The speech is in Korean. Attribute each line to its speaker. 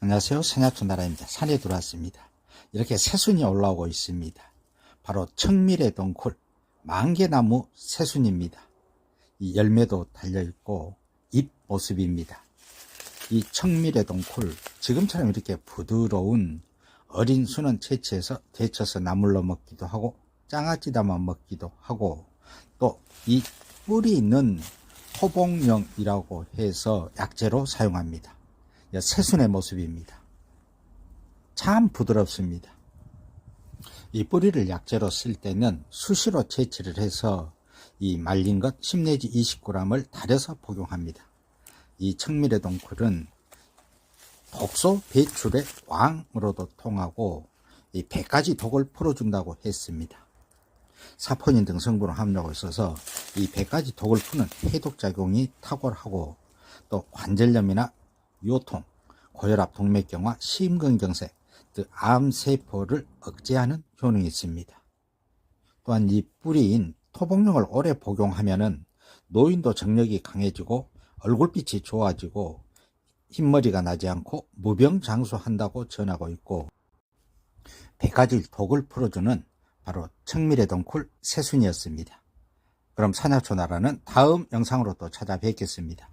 Speaker 1: 안녕하세요. 산야초 나라입니다. 산에 들어왔습니다. 이렇게 새순이 올라오고 있습니다. 바로 청밀의 동쿨 만개나무 새순입니다. 이 열매도 달려있고 잎 모습입니다. 이 청밀의 동쿨 지금처럼 이렇게 부드러운 어린 순은 채취해서 데쳐서 나물로 먹기도 하고 장아찌 담아 먹기도 하고 또 이 뿌리 있는 토봉령이라고 해서 약재로 사용합니다. 이 새순의 모습입니다. 참 부드럽습니다. 이 뿌리를 약재로 쓸 때는 수시로 채취를 해서 이 말린 것 10 내지 20g을 달여서 복용합니다. 이 청밀의 동쿨은 독소 배출의 왕으로도 통하고 이 100가지 독을 풀어준다고 했습니다. 사포닌 등 성분을 함유하고 있어서 이 100가지 독을 푸는 해독작용이 탁월하고 또 관절염이나 요통, 고혈압, 동맥경화, 심근경색 등 암세포를 억제하는 효능이 있습니다. 또한 이 뿌리인 토복용을 오래 복용하면은 노인도 정력이 강해지고 얼굴빛이 좋아지고 흰머리가 나지 않고 무병장수한다고 전하고 있고 100가지 독을 풀어주는 바로 청밀의 동쿨 새순이었습니다. 그럼 산야초 나라는 다음 영상으로 또 찾아뵙겠습니다.